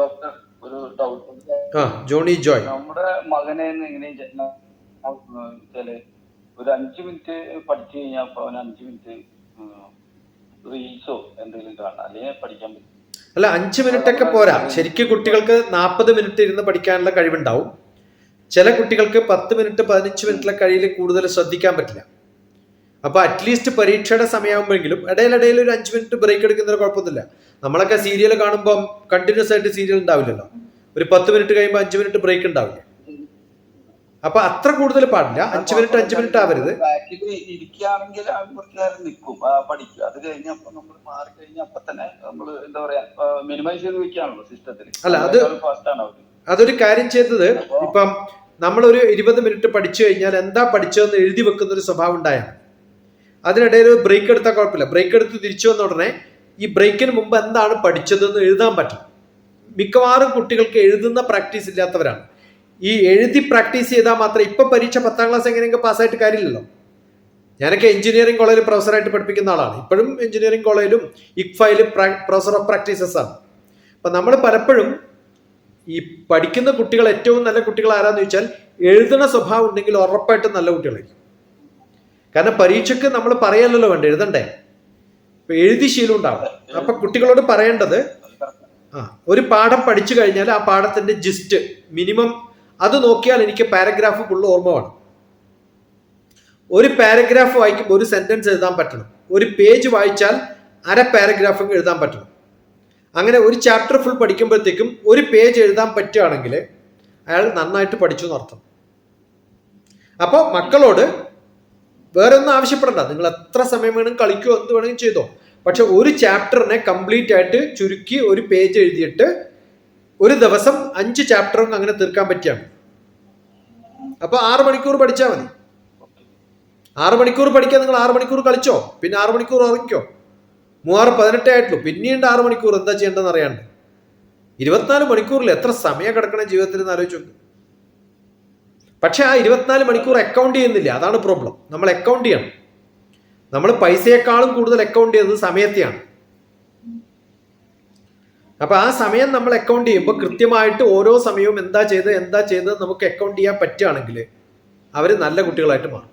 Doctor ഒരു doubt ആ Johnny Joy. നമ്മുടെ മകനെ എങ്ങനെ വെച്ചാൽ ഒരു അഞ്ച് മിനിറ്റ് പഠിച്ചു കഴിഞ്ഞാൽ അപ്പൊ അവന് അഞ്ച് മിനിറ്റ് റീൽസോ എന്തെങ്കിലും കാണാം അല്ലെങ്കിൽ പഠിക്കാൻ പറ്റും. അല്ല അഞ്ച് മിനിറ്റ് ഒക്കെ പോരാ. ശരിക്കും കുട്ടികൾക്ക് നാൽപ്പത് മിനിറ്റ് ഇരുന്ന് പഠിക്കാനുള്ള കഴിവുണ്ടാവും. ചില കുട്ടികൾക്ക് പത്ത് മിനിറ്റ് പതിനഞ്ച് മിനിറ്റിലെ കഴിയിൽ കൂടുതൽ ശ്രദ്ധിക്കാൻ പറ്റില്ല. അപ്പൊ അറ്റ്ലീസ്റ്റ് പരീക്ഷയുടെ സമയമാകുമ്പോഴെങ്കിലും ഇടയിലിടയിൽ ഒരു അഞ്ച് മിനിറ്റ് ബ്രേക്ക് എടുക്കുന്നതിന് കുഴപ്പമൊന്നുമില്ല. നമ്മളൊക്കെ സീരിയൽ കാണുമ്പോൾ കണ്ടിന്യൂസ് ആയിട്ട് സീരിയൽ ഉണ്ടാവില്ലല്ലോ. ഒരു പത്ത് മിനിറ്റ് കഴിയുമ്പോൾ അഞ്ച് മിനിറ്റ് ബ്രേക്ക് ഉണ്ടാവില്ല. അപ്പൊ അത്ര കൂടുതൽ പാടില്ല. അഞ്ച് മിനിറ്റ് അഞ്ച് മിനിറ്റ് ആവരുത്. ഇരിക്കുകയാണെങ്കിൽ ആ കുറച്ച് നേരം നിൽക്കും. പഠിക്കും അത് കഴിഞ്ഞപ്പോ നമ്മൾ മാറി കഴിഞ്ഞാൽ അപ്പൊ തന്നെ നമ്മൾ എന്താ പറയാ മിനിമൈസ് ചെയ്ത് വെക്കാണല്ലോ സിസ്റ്റത്തിൽ അല്ല, അത് അതൊരു കാര്യം ചെയ്തത് ഇപ്പം നമ്മളൊരു ഇരുപത് മിനിറ്റ് പഠിച്ചു കഴിഞ്ഞാൽ എന്താ പഠിച്ചതെന്ന് എഴുതി വെക്കുന്ന ഒരു സ്വഭാവം ഉണ്ടായാൽ അതിനിടയിൽ ബ്രേക്ക് എടുത്താൽ കുഴപ്പമില്ല. ബ്രേക്ക് എടുത്ത് തിരിച്ചു വന്ന ഉടനെ ഈ ബ്രേക്കിന് മുമ്പ് എന്താണ് പഠിച്ചതെന്ന് എഴുതാൻ പറ്റും. മിക്കവാറും കുട്ടികൾക്ക് എഴുതുന്ന പ്രാക്ടീസ് ഇല്ലാത്തവരാണ്. ഈ എഴുതി പ്രാക്ടീസ് ചെയ്താൽ മാത്രം ഇപ്പൊ പരീക്ഷ പത്താം ക്ലാസ് എങ്ങനെയെങ്കിലും പാസ്സായിട്ട് കാര്യമില്ലല്ലോ. ഞാനൊക്കെ എഞ്ചിനീയറിംഗ് കോളേജിൽ പ്രൊഫസറായിട്ട് പഠിപ്പിക്കുന്ന ആളാണ്. ഇപ്പോഴും എഞ്ചിനീയറിംഗ് കോളേജിലും ഇക്ഫയിലും പ്രൊഫസർ ഓഫ് പ്രാക്ടീസസ് ആണ്. അപ്പൊ നമ്മൾ പലപ്പോഴും ഈ പഠിക്കുന്ന കുട്ടികൾ ഏറ്റവും നല്ല കുട്ടികൾ ആരാന്ന് ചോദിച്ചാൽ എഴുതണ സ്വഭാവം ഉണ്ടെങ്കിൽ ഉറപ്പായിട്ടും നല്ല കുട്ടികളായിരിക്കും. കാരണം പരീക്ഷയ്ക്ക് നമ്മൾ പറയല്ലോ വേണ്ട എഴുതണ്ടേ? എഴുതി ശീലം ഉണ്ടാവും അപ്പൊ കുട്ടികളോട് പറയേണ്ടത് ആ ഒരു പാഠം പഠിച്ചു കഴിഞ്ഞാൽ ആ പാഠത്തിന്റെ ജിസ്റ്റ് മിനിമം അത് നോക്കിയാൽ എനിക്ക് പാരഗ്രാഫ് ഫുള്ള് ഓർമ്മ വേണം. ഒരു പാരഗ്രാഫ് വായിക്കുമ്പോൾ ഒരു സെന്റൻസ് എഴുതാൻ പറ്റണം. ഒരു പേജ് വായിച്ചാൽ അര പാരഗ്രാഫ് എഴുതാൻ പറ്റണം. അങ്ങനെ ഒരു ചാപ്റ്റർ ഫുൾ പഠിക്കുമ്പോഴത്തേക്കും ഒരു പേജ് എഴുതാൻ പറ്റുകയാണെങ്കിൽ അയാൾ നന്നായിട്ട് പഠിച്ചു എന്നർത്ഥം അപ്പോൾ മക്കളോട് വേറെ ഒന്നും ആവശ്യപ്പെടണ്ട. നിങ്ങൾ എത്ര സമയം വേണം കളിക്കോ എന്ത് വേണമെങ്കിലും ചെയ്തോ. പക്ഷെ ഒരു ചാപ്റ്ററിനെ കംപ്ലീറ്റ് ആയിട്ട് ചുരുക്കി ഒരു പേജ് എഴുതിയിട്ട് ഒരു ദിവസം അഞ്ച് ചാപ്റ്ററും അങ്ങനെ തീർക്കാൻ പറ്റിയാണ്. അപ്പൊ ആറ് മണിക്കൂർ പഠിച്ചാൽ മതി. ആറ് മണിക്കൂർ പഠിക്കാൻ നിങ്ങൾ ആറ് മണിക്കൂർ കളിച്ചോ. പിന്നെ ആറ് മണിക്കൂർ ഉറങ്ങിക്കോ. മൂവാറ് പതിനെട്ടേ ആയിട്ടുള്ളൂ. പിന്നീട് ആറ് മണിക്കൂർ എന്താ ചെയ്യേണ്ടതെന്ന് അറിയാണ്ട്. ഇരുപത്തിനാല് മണിക്കൂറിൽ എത്ര സമയം കിടക്കണം ജീവിതത്തിൽ എന്ന് ആലോചിച്ച് പക്ഷെ ആ ഇരുപത്തിനാല് മണിക്കൂർ അക്കൗണ്ട് ചെയ്യുന്നില്ല. അതാണ് പ്രോബ്ലം നമ്മൾ അക്കൗണ്ട് ചെയ്യണം. നമ്മൾ പൈസയെക്കാളും കൂടുതൽ അക്കൗണ്ട് ചെയ്യുന്നത് സമയത്തെയാണ്. അപ്പൊ ആ സമയം നമ്മൾ അക്കൗണ്ട് ചെയ്യുമ്പോൾ കൃത്യമായിട്ട് ഓരോ സമയവും എന്താ ചെയ്തത് എന്താ ചെയ്തത് നമുക്ക് അക്കൗണ്ട് ചെയ്യാൻ പറ്റുകയാണെങ്കിൽ അവർ നല്ല കുട്ടികളായിട്ട് മാറും.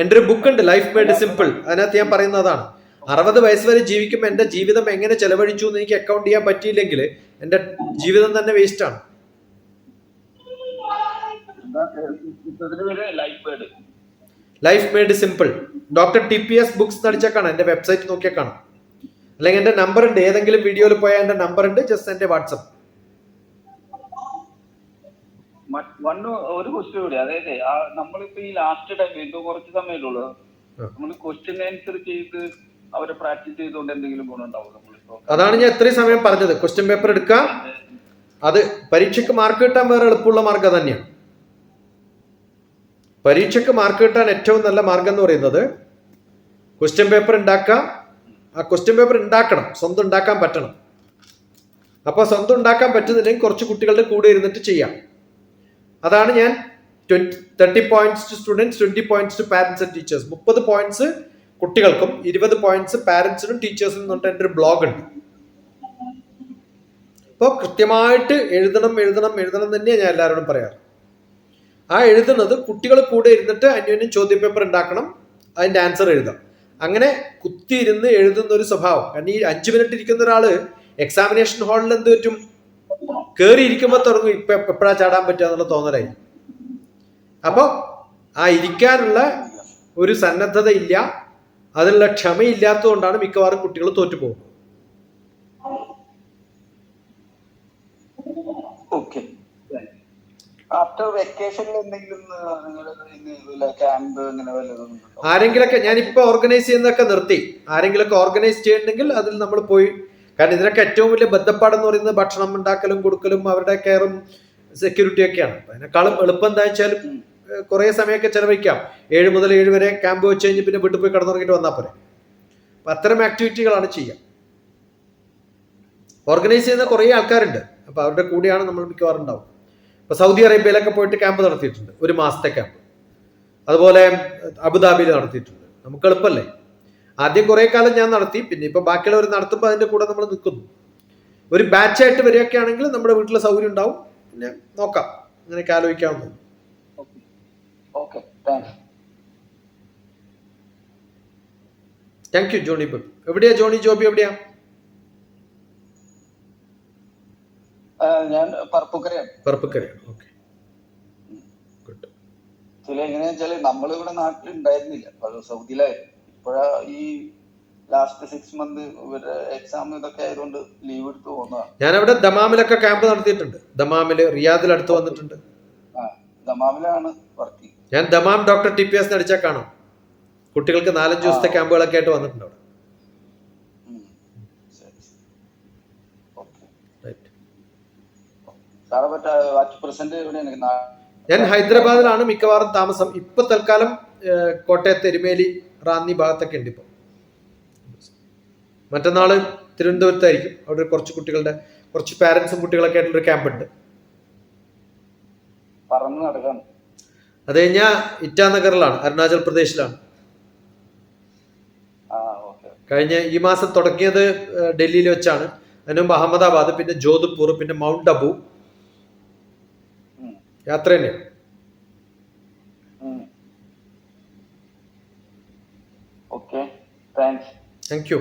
എന്റെ ഒരു ബുക്ക് ഉണ്ട് ലൈഫ് മേഡ് സിമ്പിൾ അതിനകത്ത് ഞാൻ പറയുന്നതാണ്. അറുപത് വയസ്സ് വരെ ജീവിക്കുമ്പോൾ എന്റെ ജീവിതം എങ്ങനെ ചെലവഴിച്ചു എന്ന് എനിക്ക് അക്കൗണ്ട് ചെയ്യാൻ പറ്റിയില്ലെങ്കിൽ എന്റെ ജീവിതം തന്നെ വേസ്റ്റ് ആണ്. ഇതിന് പേര് life made simple doctor T P S books അടിച്ചാൽ കാണാം എന്റെ വെബ്സൈറ്റ് നോക്കിയാൽ കാണാം അല്ലെങ്കിൽ എന്റെ നമ്പർ ഉണ്ട്. ഏതെങ്കിലും വീഡിയോയിൽ പോയാൽ എന്റെ നമ്പർ ഉണ്ട്. ജസ്റ്റ് എന്റെ വാട്സപ്പ് ഒരു ക്വസ്റ്റ്യൻ കൂടി. അതായത് നമ്മളിപ്പോ ഈ ലാസ്റ്റ് ടൈം എന്തോ കുറച്ച് സമയമല്ലുള്ളൂ നമ്മൾ ക്വസ്റ്റ്യൻ ആൻസർ ചെയ്ത് അവരെ പ്രാക്ടീസ് ചെയ്തുകൊണ്ട് എന്തെങ്കിലും ഗുണമുണ്ടാവും. നമ്മളിപ്പോ അതാണ് ഞാൻ ഇത്രയും സമയം പറഞ്ഞത്. ക്വസ്റ്റ്യൻ പേപ്പർ എടുക്കാം അത് പരീക്ഷയ്ക്ക് മാർക്ക് കിട്ടാൻ വേറെ എളുപ്പമുള്ള മാർഗം തന്നെയാണ് പരീക്ഷയ്ക്ക് മാർക്ക് കിട്ടാൻ ഏറ്റവും നല്ല മാർഗം എന്ന് പറയുന്നത് ക്വസ്റ്റ്യൻ പേപ്പർ ഉണ്ടാക്കുക. ആ ക്വസ്റ്റ്യൻ പേപ്പർ ഉണ്ടാക്കണം. സ്വന്തം ഉണ്ടാക്കാൻ പറ്റണം. അപ്പോൾ സ്വന്തം ഉണ്ടാക്കാൻ പറ്റുന്നില്ലെങ്കിൽ കുറച്ച് കുട്ടികളുടെ കൂടെ ഇരുന്നിട്ട് ചെയ്യാം. അതാണ് ഞാൻ twenty thirty points to students twenty points to parents and teachers മുപ്പത് പോയിന്റ്സ് കുട്ടികൾക്കും ഇരുപത് പോയിന്റ്സ് പാരന്റ്സിനും ടീച്ചേഴ്സിനും പറഞ്ഞിട്ട് എന്റെ ഒരു ബ്ലോഗ് ഉണ്ട്. അപ്പോൾ കൃത്യമായിട്ട് എഴുതണം എഴുതണം എഴുതണം തന്നെയാണ് ഞാൻ എല്ലാവരോടും പറയാറ്. ആ എഴുതുന്നത് കുട്ടികൾ കൂടെ ഇരുന്നിട്ട് അന്യോന്യം ചോദ്യപേപ്പർ ഉണ്ടാക്കണം അതിന്റെ ആൻസർ എഴുതാം. അങ്ങനെ കുത്തിയിരുന്ന് എഴുതുന്ന ഒരു സ്വഭാവം. കാരണം ഈ അഞ്ച് മിനിറ്റ് ഇരിക്കുന്ന ഒരാൾ എക്സാമിനേഷൻ ഹാളിൽ എന്ത് പറ്റും? കയറി ഇരിക്കുമ്പോൾ തുടങ്ങും ഇപ്പൊ എപ്പോഴാ ചാടാൻ പറ്റുക എന്നുള്ള തോന്നലായി അപ്പോൾ ആ ഇരിക്കാനുള്ള ഒരു സന്നദ്ധത ഇല്ല അതിനുള്ള ക്ഷമയില്ലാത്തതുകൊണ്ടാണ് മിക്കവാറും കുട്ടികൾ തോറ്റുപോകുന്നത്. ഓക്കെ ആഫ്റ്റർ വെക്കേഷനിൽ എന്തെങ്കിലും നിങ്ങൾ ക്യാമ്പ് അങ്ങനെ വല്ലതും? ആരെങ്കിലൊക്കെ ഞാൻ ഇപ്പൊ ഓർഗനൈസ് ചെയ്യുന്നൊക്കെ നിർത്തി. ആരെങ്കിലൊക്കെ ഓർഗനൈസ് ചെയ്യണമെങ്കിൽ അതിൽ നമ്മൾ പോയി. കാരണം ഇതിനൊക്കെ ഏറ്റവും വലിയ ബന്ധപ്പാടെന്ന് പറയുന്നത് ഭക്ഷണം ഉണ്ടാക്കലും കൊടുക്കലും അവരുടെ കെയറും സെക്യൂരിറ്റി ഒക്കെയാണ്. അതിനേക്കാളും എളുപ്പം എന്താ വെച്ചാലും കുറെ സമയമൊക്കെ ചെലവഴിക്കാം. ഏഴ് മുതൽ ഏഴ് വരെ ക്യാമ്പ് വെച്ച് കഴിഞ്ഞ് പിന്നെ വീട്ടിൽ പോയി കിടന്നുറങ്ങിട്ട് വന്നാൽ പോരെ. അപ്പൊ അത്തരം ആക്ടിവിറ്റികളാണ് ചെയ്യുക ഓർഗനൈസ് ചെയ്യുന്ന കുറേ ആൾക്കാരുണ്ട്. അപ്പൊ അവരുടെ കൂടെയാണ് നമ്മൾ മിക്കവാറും ഉണ്ടാവും ഇപ്പൊ സൗദി അറേബ്യയിലൊക്കെ പോയിട്ട് ക്യാമ്പ് നടത്തിയിട്ടുണ്ട്. ഒരു മാസത്തെ ക്യാമ്പ്. അതുപോലെ അബുദാബിയിൽ നടത്തിയിട്ടുണ്ട്. നമുക്ക് എളുപ്പമല്ലേ ആദ്യം കുറെ കാലം ഞാൻ നടത്തി പിന്നെ ഇപ്പൊ ബാക്കിയുള്ളവർ നടത്തുമ്പോൾ അതിന്റെ കൂടെ നമ്മൾ നിൽക്കുന്നു. ഒരു ബാച്ചായിട്ട് വരികയൊക്കെ ആണെങ്കിൽ നമ്മുടെ വീട്ടിലെ സൗകര്യം ഉണ്ടാവും. പിന്നെ നോക്കാം. അങ്ങനെയൊക്കെ ആലോചിക്കാവുന്നു താങ്ക് യു ജോണി ബബ്. എവിടെയാ ജോണി? ജോബി എവിടെയാ? ഞാൻ പറപ്പുക്കരയാണ്. പറപ്പക്കരയാണ്. ഓക്കെ. എങ്ങനെയാ വെച്ചാൽ നമ്മളിവിടെ നാട്ടിൽ ഉണ്ടായിരുന്നില്ല അത് സൗദിയിലായിരുന്നു. ഇപ്പോഴാ ഈ ലാസ്റ്റ് സിക്സ് മന്ത് ഇവരുടെ എക്സാം ഇതൊക്കെ ആയതുകൊണ്ട് ലീവ് എടുത്ത് പോകുന്നതാണ് ഞാൻ അവിടെ ദമാമിലൊക്കെ ക്യാമ്പ് നടത്തിയിട്ടുണ്ട്. ദമാമിൽ റിയാദിൽ അടുത്ത് വന്നിട്ടുണ്ട്. ദമാമിലാണ് വർക്ക് ഞാൻ Dammam doctor T P S അടിച്ചാൽ കാണാം. കുട്ടികൾക്ക് നാലഞ്ച് ദിവസത്തെ ക്യാമ്പുകളൊക്കെ ആയിട്ട് വന്നിട്ടുണ്ട് അവിടെ ഞാൻ ഹൈദരാബാദിലാണ് മിക്കവാറും താമസം. ഇപ്പൊ തൽക്കാലം കോട്ടയത്ത് എരുമേലി റാന്നി ഭാഗത്തൊക്കെ ഉണ്ട് ഇപ്പൊ. മറ്റന്നാൾ തിരുവനന്തപുരത്തായിരിക്കും. അവിടെ കുറച്ച് കുട്ടികളുടെ കുറച്ച് പാരന്റ്സും കുട്ടികളൊക്കെ ആയിട്ടുള്ളൊരു ക്യാമ്പ് ഉണ്ട്. അത് കഴിഞ്ഞാൽ ഇറ്റാനഗറിലാണ് അരുണാചൽ പ്രദേശിലാണ്. കഴിഞ്ഞ ഈ മാസം തുടങ്ങിയത് ഡൽഹിയിൽ വെച്ചാണ്. അതിനുമ്പ് അഹമ്മദാബാദ് പിന്നെ ജോധ്പൂർ പിന്നെ മൗണ്ട് അബു. യാത്ര തന്നെയാണ് ഓക്കെ. താങ്ക്സ്. Thank you